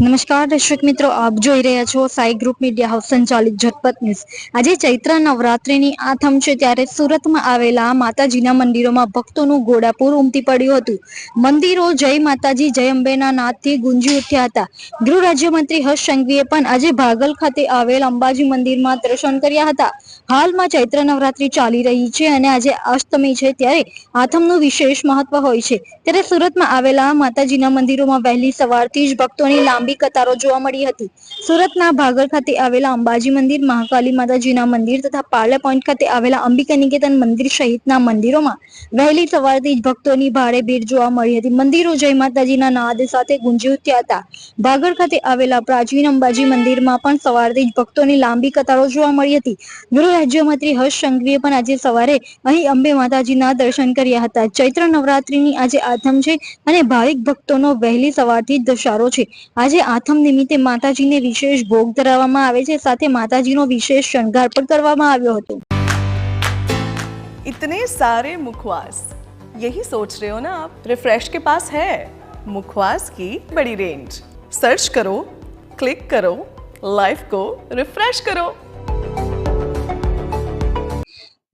નમસ્કાર, દર્શક મિત્રો, આપ જોઈ રહ્યા છો સાઈ ગ્રુપ મીડિયા હાઉસ સંચાલિત ઝટપટ ન્યૂઝ. આજે ચૈત્ર નવરાત્રિની આથમ છે ત્યારે સુરતમાં આવેલા માતાજીના મંદિરોમાં ભક્તોનું ઘોડાપુર ઉમટી પડ્યું હતું. મંદિરો જય માતાજી, જય અંબેના નાદથી ગુંજી ઉઠ્યા હતા. ગૃહ રાજ્યમંત્રી હર્ષ સંઘવીએ પણ આજે ભાગલ ખાતે આવેલ અંબાજી મંદિરમાં દર્શન કર્યા હતા. હાલમાં ચૈત્ર નવરાત્રી ચાલી રહી છે અને આજે અષ્ટમી છે ત્યારે આથમનું વિશેષ મહત્વ હોય છે. ત્યારે સુરતમાં આવેલા માતાજીના મંદિરોમાં વહેલી સવારથી જ ભક્તોની લાંબી કતારો જોવા મળી હતી. સુરતના ભાગળ ખાતે આવેલા અંબાજી મંદિર, મહાકાલી માતાજીના મંદિર તથા પાર્લર પોઈન્ટ ખાતે આવેલા અંબિકા નિકેતન મંદિર સહિતના મંદિરોમાં વહેલી સવારથી ભક્તોની ભારે ભીડ જોવા મળી હતી. મંદિરો જય માતાજીના નાદ સાથે ગુંજી ઉઠ્યા હતા. ભાગળ ખાતે આવેલા પ્રાચીન અંબાજી મંદિરમાં પણ સવારથી જ ભક્તોની લાંબી કતારો જોવા મળી હતી. ગૃહ રાજ્યમંત્રી હર્ષ સંઘવીએ પણ આજે સવારે અહીં અંબે માતાજીના દર્શન કર્યા હતા. ચૈત્ર નવરાત્રીની આજે આથમ છે અને ભાવિક ભક્તોનો વહેલી સવારથી દશારો છે. આજે આથમ નિમિત્તે માતાજીને વિશેષ ભોગ ધરાવવામાં આવે છે સાથે માતાજીનો વિશેષ શણગાર પણ કરવામાં આવ્યો હતો इतने सारे मुखवास यही सोच रहे हो ना आप रिफ्रेश के पास है मुखवास की बड़ी रेंज सर्च करो क्लिक करो लाइफ को रिफ्रेश करो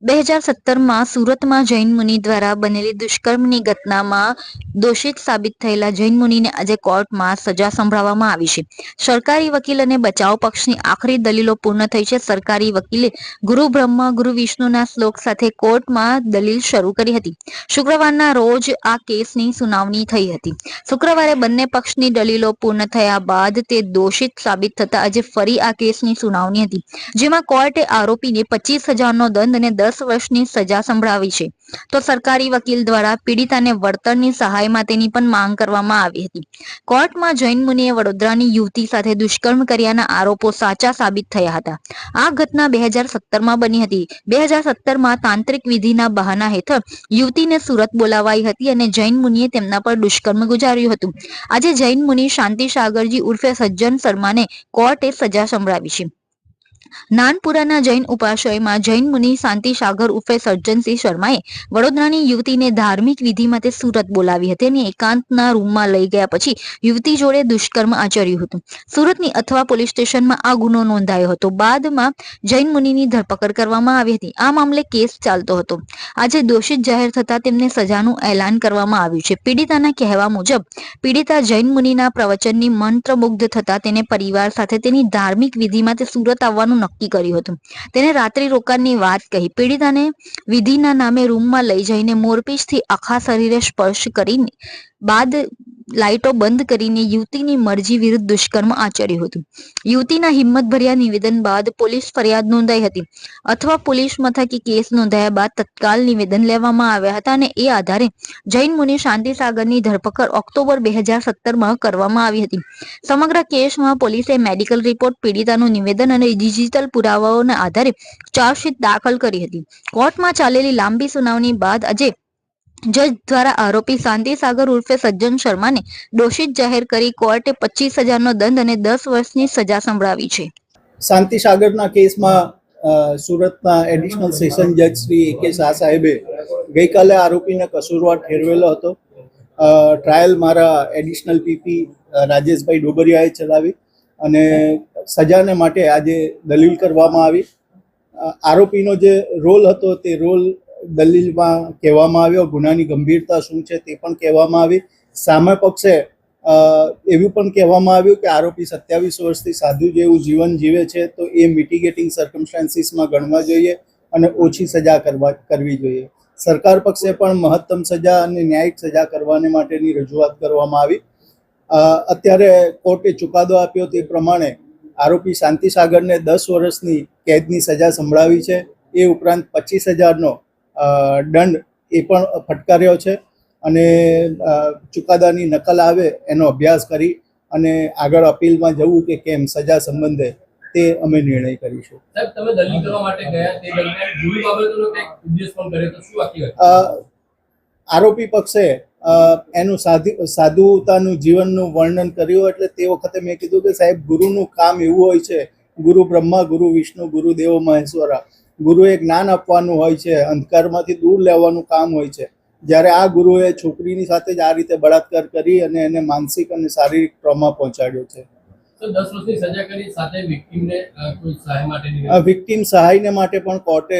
બે હજાર સત્તરમાં સુરતમાં જૈન મુનિ દ્વારા બનેલી દુષ્કર્મની ઘટનામાં દોષિત સાબિત થયેલા જૈન મુનિને આજે કોર્ટમાં સજા સંભળાવવામાં આવી છે. સરકારી વકીલ અને બચાવ પક્ષની આખરી દલીલો પૂર્ણ થઈ છે. સરકારી વકીલે ગુરુ બ્રહ્મા, ગુરુ વિષ્ણુના શ્લોક સાથે કોર્ટમાં દલીલ શરૂ કરી હતી. શુક્રવારના રોજ આ કેસની સુનાવણી થઈ હતી. શુક્રવારે બંને પક્ષની દલીલો પૂર્ણ થયા બાદ તે દોષિત સાબિત થતા આજે ફરી આ કેસની સુનાવણી હતી. જેમાં કોર્ટે આરોપીને પચીસ હજારનો દંડ અને દસ વર્ષની સજા સંભળાવી છે. તો સરકારી વકીલ દ્વારા પીડિતાને વળતરની સહાય માટેની પણ માંગ કરવામાં આવી હતી. કોર્ટમાં જૈન મુનિએ વડોદરાની યુવતી સાથે દુષ્કર્મ કર્યાના આરોપો સાચા સાબિત થયા હતા. આ ઘટના બે હજાર સત્તરમાં બની હતી. બે હજાર સત્તરમાં તાંત્રિક વિધિના બહાના હેઠળ યુવતીને સુરત બોલાવાઈ હતી અને જૈન મુનિએ તેમના પર દુષ્કર્મ ગુજાર્યું હતું. આજે જૈન મુનિ શાંતિ સાગરજી ઉર્ફે સજ્જન શર્માને કોર્ટે સજા સંભળાવી છે. નાનપુરાના જૈન ઉપાશ્રયમાં જૈન મુનિ શાંતિ સાગર ઉર્ફે સજ્જનસિંહ શર્માએ વડોદરાની યુવતીને ધાર્મિક વિધિ માટે સુરત બોલાવી હતી અને એકાંતના રૂમમાં લઈ ગયા પછી યુવતી જોડે દુષ્કર્મ આચર્યું હતું. સુરતની અથવા પોલીસ સ્ટેશનમાં આ ગુનો નોંધાયો હતો. બાદમાં જૈન મુનિની ધરપકડ કરવામાં આવી હતી. આ મામલે કેસ ચાલતો હતો. આજે દોષિત જાહેર થતા તેમને સજાનું એલાન કરવામાં આવ્યું છે. પીડિતાના કહેવા મુજબ, પીડિતા જૈન મુનિના પ્રવચનની મંત્રમુગ્ધ થતા તેને પરિવાર સાથે તેની ધાર્મિક વિધિ માટે સુરત આવવાનું નક્કી કર્યું હતું. તેને રાત્રિ રોકાણની વાત કહી પીડિતાને વિધિના નામે રૂમમાં લઈ જઈને મોરપીચથી આખા શરીરે સ્પર્શ કરીને બાદ લાઇટો બંધ કરીને યુવતીની મરજી વિરુદ્ધ દુષ્કર્મ આચર્યું હતું. યુવતીના હિંમતભર્યા નિવેદન બાદ પોલીસ ફરિયાદ નોંધાઈ હતી. અથવા પોલીસ મથકે કેસ નોંધાયા બાદ તત્કાલ નિવેદન લેવામાં આવ્યા હતા અને એ આધારે જૈન મુનિ શાંતિ સાગરની ધરપકડ ઓક્ટોબર બે હજાર સત્તરમાં કરવામાં આવી હતી. સમગ્ર કેસમાં પોલીસે મેડિકલ રિપોર્ટ, પીડિતાનું નિવેદન અને ડિજિટલ પુરાવાઓના આધારે ચાર્જશીટ દાખલ કરી હતી. કોર્ટમાં ચાલેલી લાંબી સુનાવણી બાદ આજે જજ દ્વારા આરોપી શાંતિ સાગર ઉર્ફે સજ્જન શર્માને દોષિત જાહેર કરી કોર્ટે પચીસ હજારનો દંડ અને દસ વર્ષની સજા સંભળાવી છે. શાંતિ સાગરના કેસમાં સુરતના એડિશનલ સેશન જજ શ્રી કે શાહ સાહેબે ગઈકાલે આરોપીને કસૂરવાર ઠેરવેલો હતો. ટ્રાયલ મારા એડિશનલ પીપી રાજેશભાઈ ડોબરિયાએ ચલાવી અને સજાને માટે આજે દલીલ કરવામાં આવી. આરોપીનો જે રોલ હતો તે રોલ દલીલમાં કહેવામાં આવ્યો, ગુનાની ગંભીરતા શું છે તે પણ કહેવામાં આવી. સામે પક્ષે એવું પણ કહેવામાં આવ્યું કે આરોપી સત્યાવીસ વર્ષથી સાધુ જેવું જીવન જીવે છે, તો એ મિટિગેટિંગ સર્કમસ્ટાન્સીસમાં ગણવા જોઈએ અને ઓછી સજા કરવા, કરવી જોઈએ. સરકાર પક્ષે પણ મહત્તમ સજા અને ન્યાયિક સજા કરવાને માટેની રજૂઆત કરવામાં આવી. અત્યારે કોર્ટે ચુકાદો આપ્યો તે પ્રમાણે આરોપી શાંતિ સાગરને દસ વર્ષની કેદની સજા સંભળાવી છે. એ ઉપરાંત પચીસ હજારનો દંડ એ પણ ફટકાર્યો છે અને ચુકાદાની નકલ આવે એનો અભ્યાસ કરી અને આગળ અપીલમાં જવું કે કેમ સજા સંબંધે તે અમે નિર્ણય કરીશું. આરોપી પક્ષે એનું સાધી સાધુતાનું જીવનનું વર્ણન કર્યું એટલે તે વખતે મેં કીધું કે સાહેબ ગુરુનું કામ એવું હોય છે ગુરુ બ્રહ્મા ગુરુ વિષ્ણુ ગુરુ દેવો મહેશ્વરા ગુરુએ જ્ઞાન આપવાનું હોય છે અંધકારમાંથી દૂર લેવાનું કામ હોય છે. જ્યારે આ ગુરુએ છોકરીની સાથે જ આ રીતે બળાત્કાર કરી અને એને માનસિક અને શારીરિક ટ્રોમા પહોંચાડ્યો છે. તો દસ વર્ષની સજા કરી સાથે વિક્ટીમને કોઈ સહાય માટેની વિક્ટીમ સહાયને માટે પણ કોર્ટે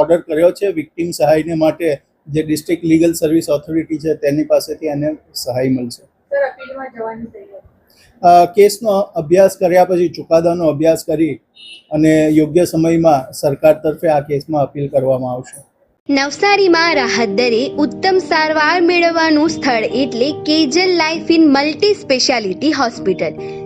ઓર્ડર કર્યો છે. વિક્ટીમ સહાયને માટે જે ડિસ્ટ્રિક્ટ લીગલ સર્વિસ ઓથોરિટી છે તેની પાસેથી એને સહાય મળશે. કેસનો અભ્યાસ કર્યા પછી ચુકાદાનો અભ્યાસ કરી અને યોગ્ય સમયમાં સરકાર તરફે આ કેસમાં અપીલ કરવામાં આવશે. નવસારીમાં રાહત દરે ઉત્તમ સારવાર મેળવવાનું સ્થળ એટલે Kejal life in multi speciality hospital.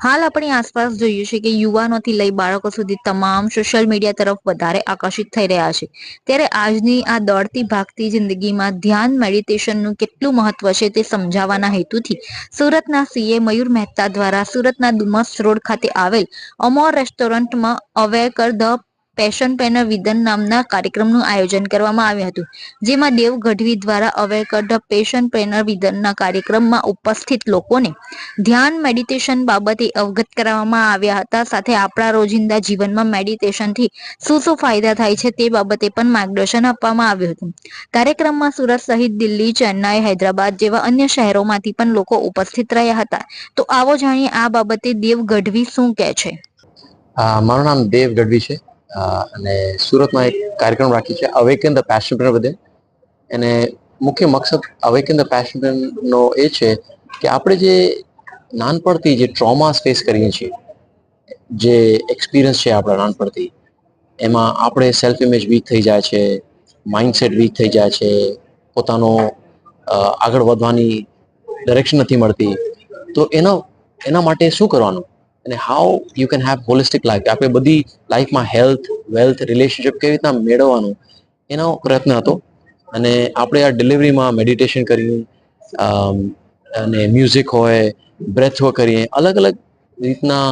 હાલ આપણી આસપાસ જોઈએ છે કે યુવાનોથી લઈ બાળકો સુધી તમામ સોશિયલ મીડિયા તરફ વધારે આકર્ષિત થઈ રહ્યા છે. ત્યારે આજની આ દોડતી ભાગતી જિંદગીમાં ધ્યાન મેડિટેશનનું કેટલું મહત્વ છે તે સમજાવવાના હેતુથી સુરતના સીએ મયુર મહેતા દ્વારા સુરતના ડુમસ રોડ ખાતે આવેલ અમોર રેસ્ટોરન્ટમાં અવેકર ધ પેશન પેનર વિધન નામના કાર્યક્રમનું આયોજન કરવામાં આવ્યું હતું, જેમાં દેવ ગઢવી દ્વારા અવેકઢ પેશન પેનર વિધનના કાર્યક્રમમાં ઉપસ્થિત લોકોને ધ્યાન મેડિટેશન બાબતે અવગત કરવામાં આવ્યા હતા. સાથે આપણા રોજિંદા જીવનમાં મેડિટેશનથી શું શું ફાયદા થાય છે તે બાબતે પણ માર્ગદર્શન આપવામાં આવ્યું હતું. કાર્યક્રમમાં સુરત સહિત દિલ્હી, ચેન્નાઈ, હૈદરાબાદ જેવા અન્ય શહેરોમાંથી પણ લોકો ઉપસ્થિત રહ્યા હતા. તો આવો જાણીએ આ બાબતે દેવ ગઢવી શું કહે છે? મારું નામ દેવ ગઢવી છે. અને સુરતમાં એક કાર્યક્રમ રાખી છે અવેકન ધ પેશન પ્રેરણા બધે. અને મુખ્ય મકસદ અવેકન ધ પેશન એ છે કે આપણે જે નાનપણથી જે ટ્રોમાસ ફેસ કરીએ છીએ, જે એક્સપિરિયન્સ છે આપણા નાનપણથી, એમાં આપણે સેલ્ફ ઇમેજ વીક થઈ જાય છે માઇન્ડસેટ વીક થઈ જાય છે, પોતાનો આગળ વધવાની ડિરેક્શન નથી મળતી, તો એના એના માટે શું કરવાનું? અને how you can have holistic life આપણે બધી લાઈફમાં હેલ્થ વેલ્થ રિલેશનશિપ કેવી રીતના મેળવવાનું, એનો પ્રયત્ન હતો. અને આપણે આ ડિલિવરીમાં મેડિટેશન કર્યું અને મ્યુઝિક હોય બ્રેથ વર્ક કરીએ, અલગ અલગ રીતના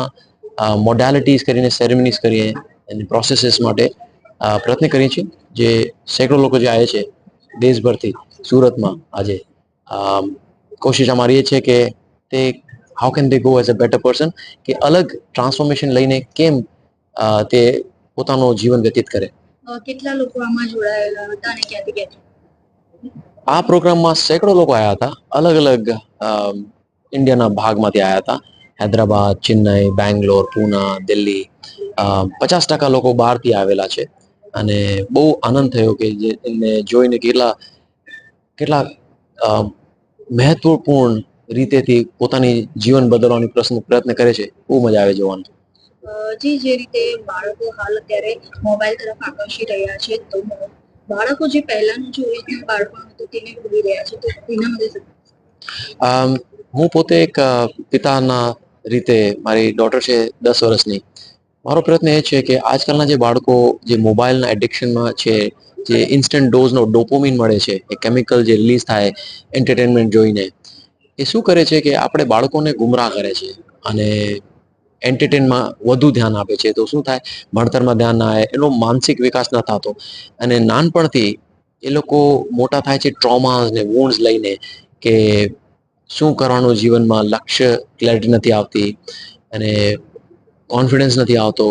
મોડાલિટીઝ કરીને સેરેમનીઝ કરીએ એની પ્રોસેસીસ માટે પ્રયત્ન કરીએ છીએ. જે સેંકડો લોકો જે આવે છે, દેશભરથી, સુરતમાં આજે કોશિશ અમારી એ છે કે તે how can they go as a better person કે અલગ ટ્રાન્સફોર્મેશન લઈને કેમ તે પોતાનું જીવન વ્યતીત કરે? કેટલા લોકો આમાં જોડાયેલા હતા અને ક્યાંથી ક્યાંથી આ પ્રોગ્રામમાં સેંકડો લોકો આવ્યા હતા. અલગ અલગ ઇન્ડિયાના ભાગમાંથી આવ્યા હતા. હૈદરાબાદ ચેન્નઈ બેંગ્લોર પૂના દિલ્હી પચાસ ટકા લોકો બહારથી આવેલા છે. અને બહુ આનંદ થયો કે જે એમને જોઈને કેટલા કેટલા મહત્વપૂર્ણ રીતેથી પોતાની જીવન બદલવાની પ્રશ્ન પ્રયત્ન કરે છે બહુ મજા આવે જોવાનું. જે જે રીતે બાળકો હાલ અત્યારે મોબાઈલ તરફ આકર્ષી રહ્યા છે તો બાળકો જે પહેલાનું જે ઓરિજિનલ બાળપણ હતું તેને ભૂલી રહ્યા છે તો એના માટે હું પોતે એક પિતાના રીતે મારી ડોટર છે દસ વર્ષની. મારો પ્રયત્ન એ છે કે આજકાલના જે બાળકો જે મોબાઈલના એડિક્શનમાં છે જે ઇન્સ્ટન્ટ ડોઝનો ડોપોમિન મળે છે એ કેમિકલ જે રિલીઝ થાય એન્ટરટેનમેન્ટ જોઈને એ શું કરે છે કે આપણે બાળકોને ગુમરાહ કરે છે અને એન્ટરટેનમાં વધુ ધ્યાન આપે છે. તો શું થાય? ભણતરમાં ધ્યાન ના આવે, એનો માનસિક વિકાસ ન થતો. અને નાનપણથી એ લોકો મોટા થાય છે ટ્રોમાસ ને વુન્ડ્સ લઈને કે શું કરવાનું જીવનમાં લક્ષ્ય ક્લેરિટી નથી આવતી અને કોન્ફિડન્સ નથી આવતો.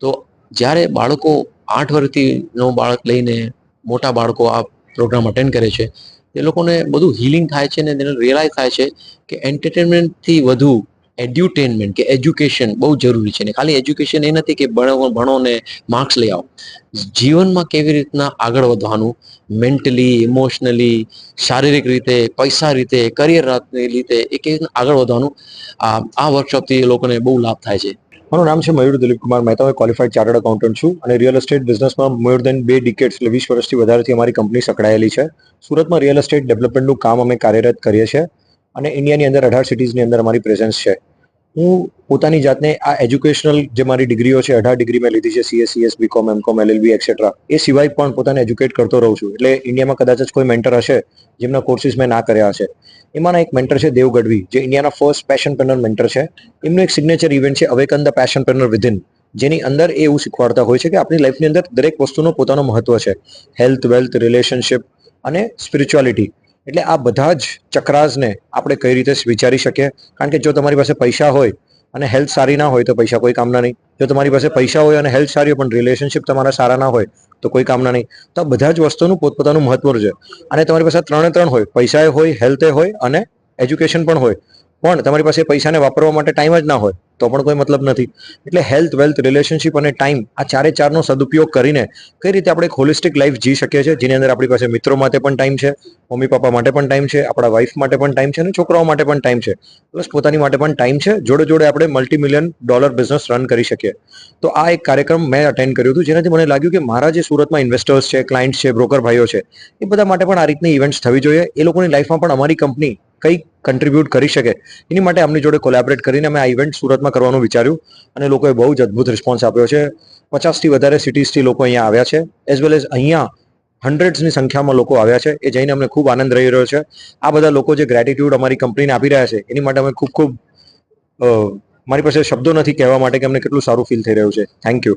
તો જ્યારે બાળકો આઠ વર્ષથી નો બાળક લઈને મોટા બાળકો આ પ્રોગ્રામ અટેન્ડ કરે છે એ લોકોને બધું હિલિંગ થાય છે ને તેને રિયલાઇઝ થાય છે કે એન્ટરટેનમેન્ટથી વધુ એડ્યુટેનમેન્ટ કે એજ્યુકેશન બહુ જરૂરી છે ને ખાલી એજ્યુકેશન એ નથી કે ભણો ભણો ને માર્ક્સ લઈ આવો. જીવનમાં કેવી રીતના આગળ વધવાનું? મેન્ટલી ઇમોશનલી શારીરિક રીતે, પૈસા રીતે કરિયર રીતે એ કેવી રીતના આગળ વધવાનું, આ વર્કશોપથી એ લોકોને બહુ લાભ થાય છે. મારું નામ છે મયુર દિલીપ કુમાર મહેતા હું ક્વોલિફાઈડ ચાર્ટર્ડ એકાઉન્ટન્ટ છું અને રિયલ એસ્ટેટ બિઝનેસમાં મોર દેન બે ડિકેટ્સ એટલે વીસ વર્ષથી વધારેથી અમારી કંપની સંકળાયેલી છે. સુરતમાં રિયલ એસ્ટેટ ડેવલપમેન્ટનું કામ અમે કાર્યરત કરીએ છીએ અને ઇન્ડિયાની અંદર અઢાર સિટીઝની અંદર અમારી પ્રેઝન્સ છે. હું પોતાની જાતને આ એજ્યુકેશનલ જે મારી ડિગ્રીઓ છે, અઢાર ડિગ્રી મેં લીધી છે CS CS BCom MCom LLB etcetera એ સિવાય પણ પોતાને એજ્યુકેટ કરતો રહું છું. એટલે ઇન્ડિયામાં કદાચ જ કોઈ મેન્ટર હશે, જેમના કોર્સિસ મેં ના કર્યા હશે. એમાંના એક મેન્ટર છે દેવ ગઢવી, જે ઇન્ડિયાના ફર્સ્ટ પેશન પેનર મેન્ટર છે. એમનું એક સિગ્નેચર ઇવેન્ટ છે અવેકન ધ પેશન પેનર વિધિન જેની અંદર એ એવું શીખવાડતા હોય છે કે આપણી લાઈફની અંદર દરેક વસ્તુનો પોતાનો મહત્વ છે. હેલ્થ વેલ્થ રિલેશનશિપ અને સ્પિરિચ્યુઆલિટી એટલે આ બધા જ ચક્રાસને આપણે કઈ રીતે વિચારી શકીએ? કારણ કે જો તમારી પાસે પૈસા હોય અને હેલ્થ સારી ના હોય તો પૈસા કોઈ કામના નહીં. જો તમારી પાસે પૈસા હોય અને હેલ્થ સારી હોય પણ રિલેશનશિપ તમારા સારા ના હોય તો કોઈ કામના નહીં. તો બધા જ વસ્તુનું પોતપોતાનું મહત્વ છે. અને તમારી પાસે ત્રણે ત્રણ હોય. પૈસાએ હોય હેલ્થે હોય અને એજ્યુકેશન પણ હોય. પણ તમારી પાસે પૈસાને વાપરવા માટે ટાઈમ જ ના હોય. તો પણ કોઈ મતલબ નથી. એટલે હેલ્થ વેલ્થ રિલેશનશિપ અને ટાઈમ આ ચારે ચારનો સદુપયોગ કરીને કઈ રીતે આપણે એક હોલિસ્ટિક લાઈફ જી શકીએ છીએ? જેની અંદર આપણી પાસે મિત્રો માટે પણ ટાઈમ છે, મમ્મી, પપ્પા માટે પણ ટાઈમ છે, આપણા વાઈફ માટે પણ ટાઈમ છે અને છોકરાઓ માટે પણ ટાઈમ છે. પ્લસ પોતાની માટે પણ ટાઈમ છે. જોડે જોડે આપણે multi million dollar business run કરી શકીએ. તો આ એક કાર્યક્રમ મેં અટેન્ડ કર્યું હતું, જેનાથી મને લાગ્યું કે મારા જે સુરતમાં ઇન્વેસ્ટર્સ છે ક્લાયન્ટ્સ છે બ્રોકર ભાઈઓ છે, એ બધા માટે પણ આ રીતની ઇવેન્ટ્સ થવી જોઈએ. એ લોકોની લાઈફમાં પણ અમારી કંપની કઈ કન્ટ્રીબ્યુટ કરી શકે? એની માટે આમની જોડે કોલેબરેટ કરીને અમે આ ઇવેન્ટ સુરતમાં કરવાનું વિચાર્યું અને લોકોએ બહુ જ અદ્ભુત રિસ્પોન્સ આપ્યો છે. પચાસથી વધારે સિટીઝથી લોકો અહીંયા આવ્યા છે એઝ વેલ એઝ અહીંયા હંડ્રેડ્સની સંખ્યામાં લોકો આવ્યા છે. એ જઈને અમને ખૂબ આનંદ રહી રહ્યો છે. આ બધા લોકો જે ગ્રેટિટ્યુડ અમારી કંપનીને આપી રહ્યા છે, એની માટે અમે ખૂબ ખૂબ મારી પાસે શબ્દો નથી કહેવા માટે કે અમને કેટલું સારું ફીલ થઈ રહ્યું છે. Thank you